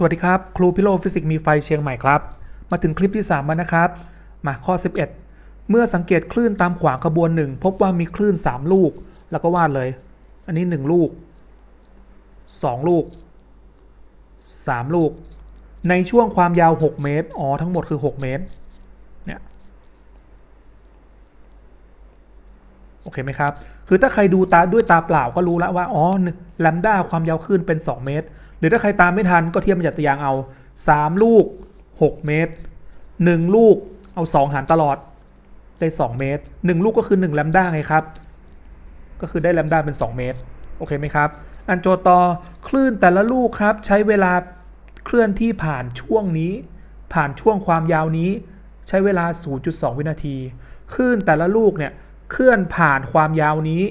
สวัสดีครับ ครูพิโลฟิสิกส์มีไฟเชียงใหม่ครับ มาถึงคลิปที่ 3 แล้วนะครับ มาข้อ 11 เมื่อสังเกตคลื่นตามขวางขบวนหนึ่งพบว่ามีคลื่น 3 ลูก แล้วก็วาดเลย อันนี้ 1 ลูก 2 ลูก 3 ลูก ในช่วงความยาว 6 เมตร อ๋อ ทั้งหมดคือ 6 เมตร เนี่ย อเคไหมครับ คือถ้าใครดูตาด้วยตาเปล่าก็รู้แล้วว่า อ๋อแลมด้าความยาวคลื่นเป็น 2 เมตร หรือถ้าใครตามไม่ทันก็เทียบมาจากตัวอย่างเอา 3 ลูก 6 เมตร 1 ลูกเอา 2 หารตลอดได้ 2 เมตร 1 ลูกก็คือ1แลมด้าไงครับ ก็คือได้แลมด้าเป็น 2 เมตร โอเคไหมครับ อันโจต่อคลื่นแต่ละลูกครับใช้เวลาเคลื่อนที่ผ่านช่วงนี้ ผ่านช่วงความยาวนี้ ใช้เวลา 0.2 วินาที คลื่นแต่ละลูกเนี่ย เคลื่อนผ่านความยาวนี้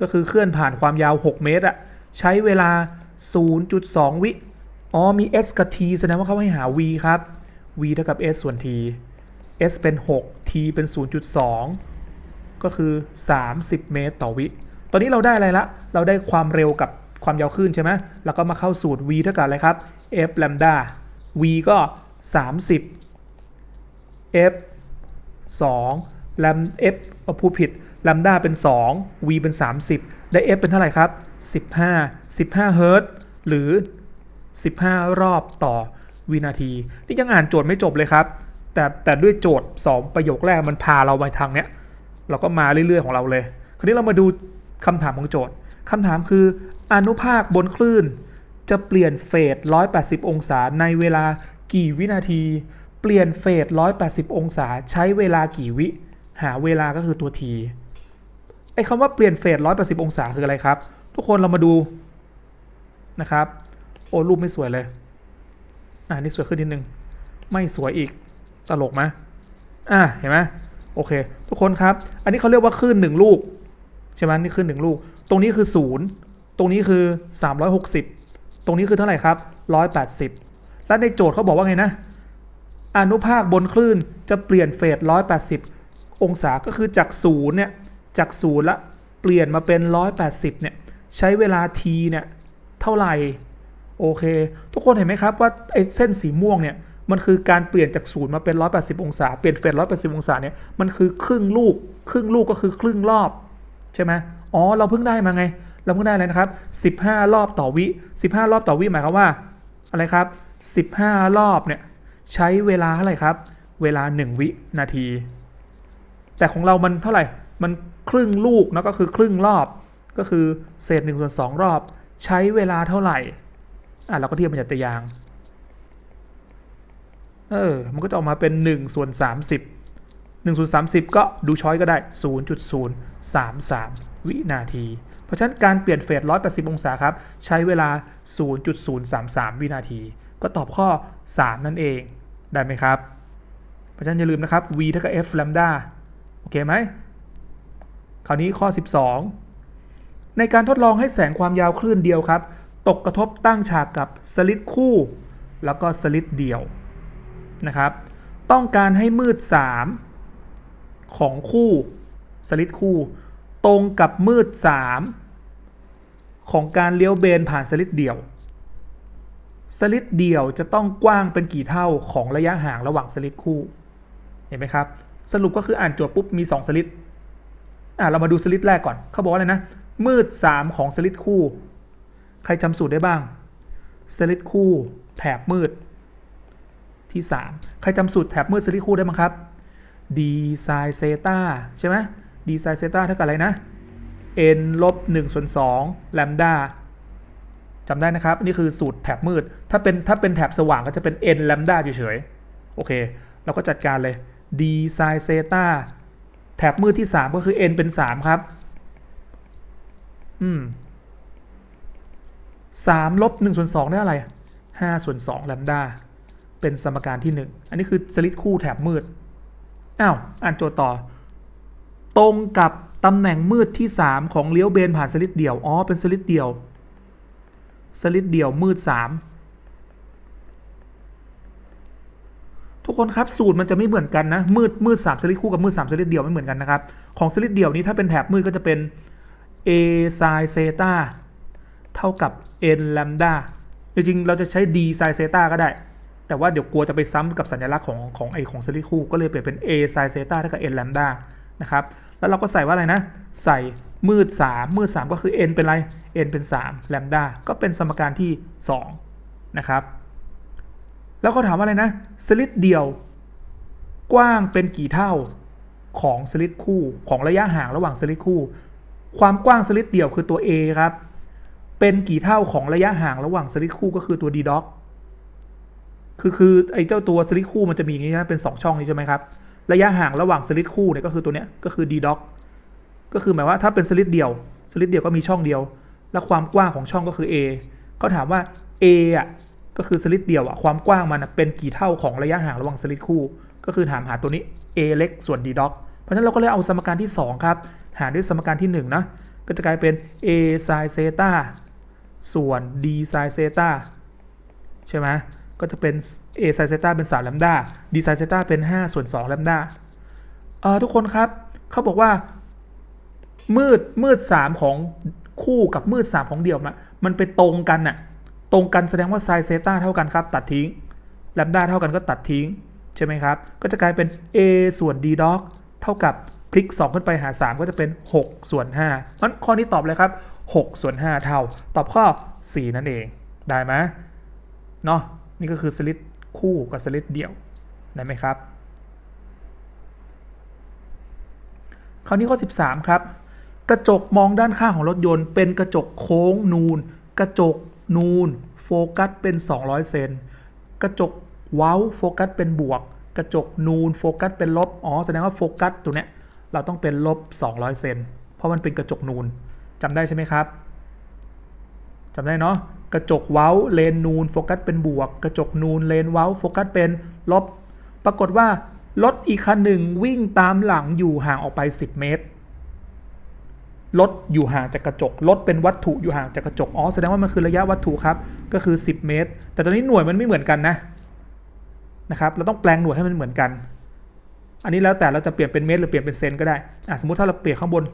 ก็คือเคลื่อนผ่านความยาว 6 เมตรอะใช้เวลา 0.2 วิอ๋อมี s กับ t แสดงว่าเขาให้หา v ครับ v เท่ากับ s ส่วน t s เป็น 6 t เป็น 0.2 ก็คือ 30 เมตรต่อวิ ตอนนี้เราได้อะไรละ เราได้ความเร็วกับความยาวคลื่นใช่ไหมแล้วก็มาเข้าสูตร v เท่ากับอะไรครับ f lambda v ก็ 30 f 2 lam f อาพูดผิด lambda เป็น 2 v เป็น 30ได้ f เป็นเท่าไหร่ครับ 15 15เฮิรตหรือ 15 รอบต่อวินาที นี่ยังอ่านโจทย์ไม่จบเลยครับ แต่แต่ด้วยโจทย์ 2 ประโยคแรกมันพาเราไปทางเนี้ย เราก็มาเรื่อยๆของเราเลย คราวนี้เรามาดูคำถามของโจทย์คำถามคืออนุภาคบนคลื่น จะเปลี่ยนเฟส 180 องศาในเวลากี่วินาที เปลี่ยนเฟส 180 องศาใช้เวลากี่วิ หาเวลาก็คือตัว t ไอ้คำว่าเปลี่ยนเฟส180องศาคืออะไรครับ ทุกคนเรามาดูนะครับ โอ้รูปไม่สวยเลย อ่านี่สวยขึ้นนิดนึง ไม่สวยอีก ตลกไหมอ่าเห็นไหมโอเค ทุกคนครับ อันนี้เขาเรียกว่าคลื่นหนึ่งลูก ใช่ไหมนี่คลื่นหนึ่งลูก ตรงนี้คือศูนย์ตรงนี้คือ 360 ตรงนี้คือเท่าไหร่ครับ 180 และในโจทย์เขาบอกว่าไงนะ อนุภาคบนคลื่นจะเปลี่ยนเฟส180 องศาก็คือจากศูนย์เนี่ย จากศูนย์ละเปลี่ยนมาเป็น 180 เนี่ย ใช้เวลา t เนี่ย เท่าไหร่ โอเค ทุกคนเห็นไหมครับว่าไอ้เส้นสีม่วงเนี่ย มันคือการเปลี่ยนจากศูนย์มาเป็น 180 องศา เปลี่ยนเฟส180 องศาเนี่ย มันคือครึ่งลูก ครึ่งลูกก็คือครึ่งรอบ ใช่ไหมอ๋อ เราเพิ่งได้มาไง เราเพิ่งได้อะไรนะครับ 15 รอบต่อวิ 15 รอบต่อวิหมายความว่า อะไรครับ 15 รอบเนี่ย ใช้เวลาเท่าไหร่ครับ เวลา 1 วินาที แต่ของเรามันเท่าไหร่ มันครึ่งลูกนะก็คือครึ่งรอบก็คือเศษ1ส่วน2รอบ ใช้เวลาเท่าไหร่อะเราก็เทียบมาจากตัวอย่างเออมันก็จะออกมาเป็น1ส่วน30 1ส่วน30 ก็ดูช้อยก็ได้ 0.033 วินาที เพราะฉะนั้นการเปลี่ยนเฟส 180 องศาครับ ใช้เวลา 0.033 วินาที ก็ตอบข้อ 3 นั่นเองได้ไหมครับ เพราะฉะนั้นอย่าลืมนะครับ v เท่ากับ f lambda โอเคไหม คราวนี้ข้อ 12 ในการทดลองให้แสงความยาวคลื่นเดียวครับ ตกกระทบตั้งฉากกับสลิดคู่ แล้วก็สลิดเดี่ยวนะครับ ต้องการให้มืด 3 ของคู่สลิดคู่ ตรงกับมืด 3 ของการเลี้ยวเบนผ่านสลิดเดี่ยวสลิดเดี่ยวจะต้องกว้างเป็นกี่เท่าของระยะห่างระหว่างสลิดคู่ เห็นไหมครับ สรุปก็คืออ่านโจทย์ปุ๊บมี 2 สลิด อะเรามาดูสลิดแรกก่อนเขาบอกว่าอะไรนะ มืด 3 ของสลิดคู่ ใครจำสูตรได้บ้างสลิดคู่แถบมืด ที่ 3 ใครจำสูตรแถบมืดสลิดคู่ได้บ้างครับ d ไซเซตาใช่ไหม d ไซเซตาเท่ากับอะไรนะ n ลบ1ส่วน2แลมดาจำได้นะครับ นี่คือสูตรแถบมืด ถ้าเป็นถ้าเป็นแถบสว่างก็จะเป็น n แลมดาเฉยๆ โอเค เราก็จัดการเลย d ไซเซตา แถบมืดที่ 3 ก็คือ n เป็น 3 ครับ อืม3ลบ1ส่วน2ได้อะไร5ส่วน2แลมดาเป็นสมการที่1อันนี้คือสลิดคู่แถบมืดอ้าวอ่านโจทย์ต่อ ตรงกับตำแหน่งมืดที่3ของเลี้ยวเบนผ่านสลิดเดี่ยวอ๋อเป็นสลิดเดี่ยว สลิดเดี่ยวมืด3ทุก คนครับสูตรมันจะไม่เหมือนกันนะมืดมืด3สลิดคู่กับมืด3สลิดเดี่ยวไม่เหมือนกันนะครับของสลิดเดี่ยวนี้ถ้าเป็นแถบมืดก็จะเป็น a sin เซตาเท่ากับ n lambda จริงๆเราจะใช้ d sin เซตาก็ได้ แต่ว่าเดี๋ยวกลัวจะไปซ้ำกับสัญลักษณ์ของของไอของสลิดคู่ก็เลยเปลี่ยนเป็น a sin เซตาเท่ากับ n แลมดานะครับแล้วเราก็ใส่ว่าอะไรนะ ใส่มืด 3 มืด 3 ก็คือ n เป็นอะไร n เป็น3แลมดาก็เป็นสมการที่ 2 นะครับ แล้วเขาถามว่าอะไรนะสลิดเดียว กว้างเป็นกี่เท่าของสลิดคู่ของระยะห่างระหว่างสลิดคู่ ความกว้างสลิดเดียวคือตัว a ครับ เป็นกี่เท่าของระยะห่างระหว่างสลิดคู่ก็คือตัว d doc คือคือไอ้เจ้าตัวสลิดคู่มันจะมีอย่างนี้นะเป็น 2 ช่องนี้ใช่ไหมครับ ระยะห่างระหว่างสลิดคู่เนี่ยก็คือตัวเนี้ยก็คือ d doc ก็คือหมายว่าถ้าเป็นสลิดเดียวสลิดเดียวก็มีช่องเดียว และความกว้างของช่องก็คือ a เขาถามว่า a อะ ก็คือสลิดเดียวอะความกว้างมันเป็นกี่เท่าของระยะห่างระหว่างสลิดคู่ ก็คือถามหาตัวนี้ a เล็กส่วน d doc เพราะฉะนั้นเราก็เลยเอาสมการที่ 2 ครับ หารด้วยสมการที่1นะก็จะกลายเป็น a sin เซตาส่วน d sin เซตาใช่ไหมก็จะเป็น a sin เซตาเป็น3แลมดา d sin เซตาเป็น 5 ส่วน2แลมดาทุกคนครับเขาบอกว่า มืดมืด 3 ของคู่กับมืด 3 ของเดี่ยวมามันไปตรงกันน่ะ ตรงกันแสดงว่า sin เซต้าเท่ากันครับ ตัดทิ้งแลมด้าเท่ากันก็ตัดทิ้ง ใช่ไหมครับ ก็จะกลายเป็น a ส่วน d doc เท่ากับพลิก 2 ขึ้นไปหา 3 ก็จะเป็น 6 ส่วน5มันข้อนี้ตอบเลยครับ 6 ส่วน 5 เท่า ตอบข้อ 4 นั่นเอง ได้ไหมเนาะนี่ก็คือสลิดคู่กับสลิดเดี่ยว ได้ไหมครับ คราวนี้ข้อ 13 ครับ กระจกมองด้านข้างของรถยนต์ เป็นกระจกโค้งนูน กระจก นูนโฟกัสเป็น 200 เซนกระจกเว้าโฟกัสเป็นบวก กระจกนูนโฟกัสเป็นลบอ๋อแสดงว่าโฟกัสตัวเนี้ยเราต้องเป็นลบ 200 เซนเพราะมันเป็นกระจกนูนจำได้ใช่ไหมครับจำได้เนาะกระจกเว้าเลนนูนโฟกัสเป็นบวก กระจกนูนเลนเว้าโฟกัสเป็นลบ ปรากฏว่ารถอีกคันหนึ่งวิ่งตามหลังอยู่ห่างออกไป 10 เมตร รถอยู่ห่างจากกระจกรถเป็นวัตถุอยู่ห่างจากกระจกอ๋อแสดงว่ามันคือระยะวัตถุครับก็คือ 10 เมตร แต่ตอนนี้หน่วยมันไม่เหมือนกันนะนะครับเราต้องแปลงหน่วยให้มันเหมือนกัน อันนี้แล้วแต่เราจะเปลี่ยนเป็นเมตรหรือเปลี่ยนเป็นเซนก็ได้อะสมมติถ้าเราเปลี่ยนข้างบน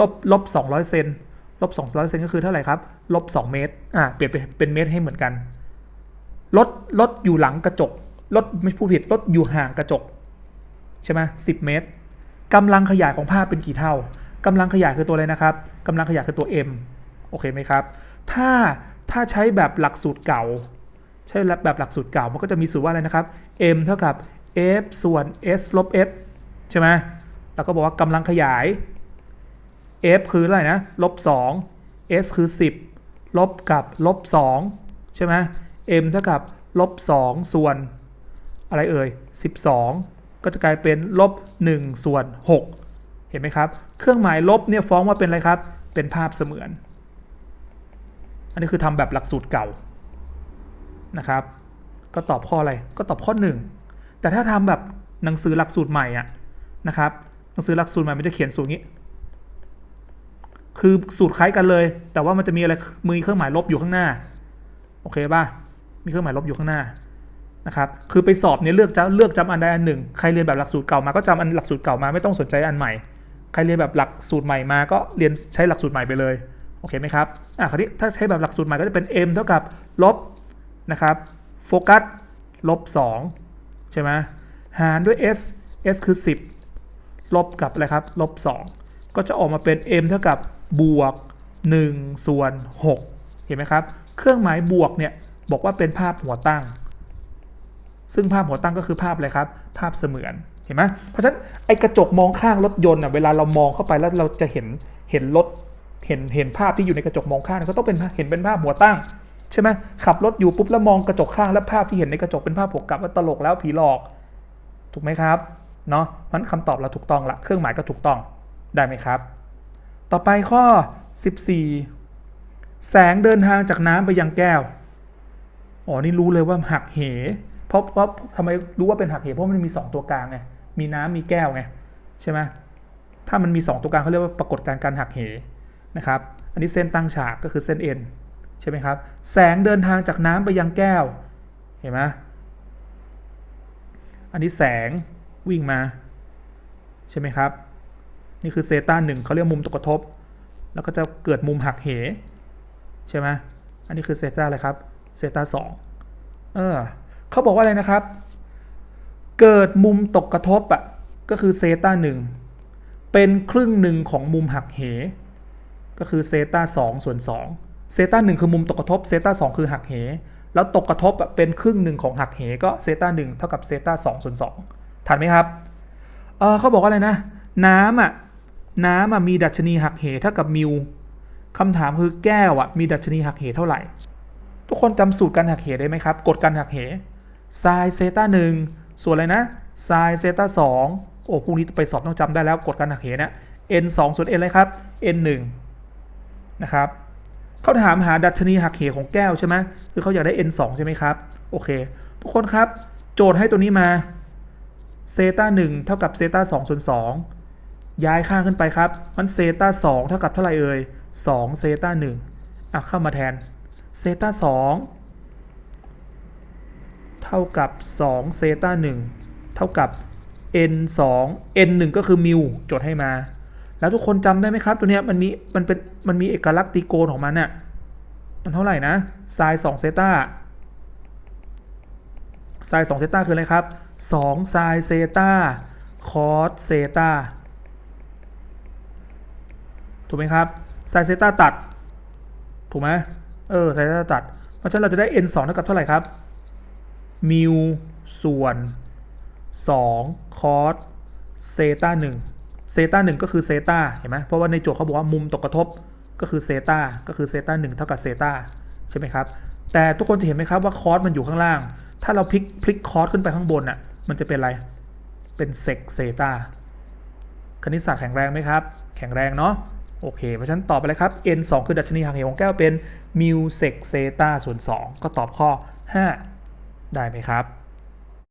ลบลบ200เซนลบ200เซนก็คือเท่าไหร่ครับลบ2เมตรอะเปลี่ยนเป็นเมตรให้เหมือนกันรถรถอยู่หลังกระจกรถไม่พูดผิดรถอยู่ห่างกระจกใช่ไหมสิเมตรกำลังขยายของภาพเป็นกี่เท่า กำลังขยายคือตัวอะไรนะครับกำลังขยายคือตัว m โอเคไหมครับ ถ้าถ้าใช้แบบหลักสูตรเก่า ใช้แบบหลักสูตรเก่ามันก็จะมีสูตรว่าอะไรนะครับ m เท่ากับ f ส่วน s ลบ f ใช่ไหมเราก็บอกว่ากำลังขยาย f คืออะไรนะลบ2 s คือ 10 ลบกับลบ2ใช่ไหม m เท่ากับลบ2ส่วนอะไรเอ่ย 12 ก็จะกลายเป็นลบ1ส่วน6 เห็นไหมครับ เครื่องหมายลบเนี่ยฟ้องว่าเป็นอะไรครับ เป็นภาพเสมือน อันนี้คือทำแบบหลักสูตรเก่านะครับ ก็ตอบข้ออะไร ก็ตอบข้อ 1 แต่ถ้าทำแบบหนังสือหลักสูตรใหม่อะนะครับ หนังสือหลักสูตรใหม่มันจะเขียนสูตรนี้ คือสูตรคล้ายกันเลย แต่ว่ามันจะมีอะไร มือเครื่องหมายลบอยู่ข้างหน้า โอเคป่ะ มีเครื่องหมายลบอยู่ข้างหน้านะครับ คือไปสอบเนี่ยเลือกจะเลือกจำอันใดอันหนึ่ง ใครเรียนแบบหลักสูตรเก่ามาก็จำอันหลักสูตรเก่ามาไม่ต้องสนใจอันใหม่ รเรียนแบบหลักสูตรใหม่มาก็เรียนใช้หลักสูตรใหม่ไปเลยโอเคไหมครับอะคราวนี้ถ้าใช้แบบหลักสูตรใหม่ก็จะเป็น m เท่ากับลบนะครับโฟกัสลบ2ใช่ไหมหารด้วย s s คือ 10 ลบกับอะไรครับลบ2ก็จะออกมาเป็น m เท่ากับบวก 1 ส่วน 6 เห็นไหมครับ เครื่องหมายบวกเนี่ยบอกว่าเป็นภาพหัวตั้ง ซึ่งภาพหัวตั้งก็คือภาพอะไรครับ ภาพเสมือน เห็นไหมเพราะฉะนั้นไอ้กระจกมองข้างรถยนต์อะเวลาเรามองเข้าไปแล้วเราจะเห็นเห็นรถเห็นเห็นภาพที่อยู่ในกระจกมองข้างก็ต้องเป็นเห็นเป็นภาพหัวตั้งใช่ไหมขับรถอยู่ปุ๊บแล้วมองกระจกข้างแล้วภาพที่เห็นในกระจกเป็นภาพหัวกลับว่าตลกแล้วผีหลอก ถูกไหมครับเนาะมันคำตอบเราถูกต้องละ เครื่องหมายก็ถูกต้องได้ไหมครับ ต่อไปข้อ 14 แสงเดินทางจากน้ำไปยังแก้วอ๋อนี่รู้เลยว่าหักเหเพราะเพราะทำไมรู้ว่าเป็นหักเหเพราะมันมี 2 ตัวกลางไง มีน้ำมีแก้วไงใช่ไหมถ้ามันมี 2 ตัวกลางเขาเรียกว่าปรากฏการณ์การหักเหนะครับ อันนี้เส้นตั้งฉากก็คือเส้นเอ็นใช่ไหมครับ แสงเดินทางจากน้ำไปยังแก้ว เห็นไหมอันนี้แสงวิ่งมา ใช่ไหมครับ นี่คือเซต้าหนึ่งเขาเรียกมุมตกกระทบ แล้วก็จะเกิดมุมหักเห ใช่ไหมอันนี้คือเซต้าอะไรครับ เซต้าสองเออเขาบอกว่าอะไรนะครับ เกิดมุมตกกระทบอะก็คือเซตาหนึ่งเป็นครึ่งหนึ่งของมุมหักเห ก็คือเซตาสองส่วนสองเซตาหนึ่งคือมุมตกกระทบเซตาสองคือหักเห แล้วตกกระทบอะเป็นครึ่งหนึ่งของหักเหก็เซตาหนึ่งเท่ากับเซตาสองส่วนสองทันไหมครับเออเขาบอกว่าอะไรนะ น้ำอะน้ำอะมีดัชนีหักเหเท่ากับมิวคำถามคือแก้วอะมีดัชนีหักเหเท่าไหร่ ทุกคนจำสูตรการหักเหได้ไหมครับกฎการหักเหไซน์เซตาหนึ่ง ส่วนอะไรนะไซน์เซต้าสองโอ้พรุ่งนี้ไปสอบต้องจำได้แล้วกฎการหักเหเนี่ย n 2ส่วน n อะไรครับ n 1นะครับเขาถามหาดัชนีหักเหของแก้วใช่ไหมคือเขาอยากได้ n 2ใช่ไหมครับ โอเค ทุกคนครับ โจทย์ให้ตัวนี้มาเซต้า1เท่ากับเซต้า2ส่วน2ย้ายข้างขึ้นไปครับ มันเซต้า2เท่ากับเท่าไหร่เอ่ย2เซต้า1อะเข้ามาแทนเซต้า2 เท่ากับ2เซต้า1เท่ากับ n 2 n 1ก็คือมิวจทย์ให้มา แล้วทุกคนจำได้ไหมครับ ตัวเนี้ยมันมีมันเป็นมันมีเอกลักษณ์ตีโกนของมันน่ะมันเท่าไหร่นะไซน์2เซต้าไซน์2เซต้าคืออะไรครับ2ไซน์เซต้าคอสเซต้าถูกไหมครับไซน์เซต้าตัด ถูกไหมเออไซน์เซต้าตัด เพราะฉะนั้นเราจะได้ n 2เท่ากับเท่าไหร่ครับ มิวส่วน2คอสเซต้า1เซต้า1ก็คือเซต้าเห็นไหมเพราะว่าในโจทย์เขาบอกว่ามุมตกกระทบก็คือเซต้าก็คือเซต้า1เท่ากับเซต้าใช่ไหมครับ แต่ทุกคนจะเห็นไหมครับว่าคอสมันอยู่ข้างล่าง ถ้าเราพลิกพลิกคอสขึ้นไปข้างบนอะมันจะเป็นอะไร เป็นเซกเซต้าคณิตศาสตร์แข็งแรงไหมครับ แข็งแรงเนาะโอเค เพราะฉะนั้นตอบไปเลยครับ n 2 คือดัชนีหักเหของแก้วเป็นมิวเซกเซต้าส่วน2ก็ตอบข้อ 5 ได้ไหมครับ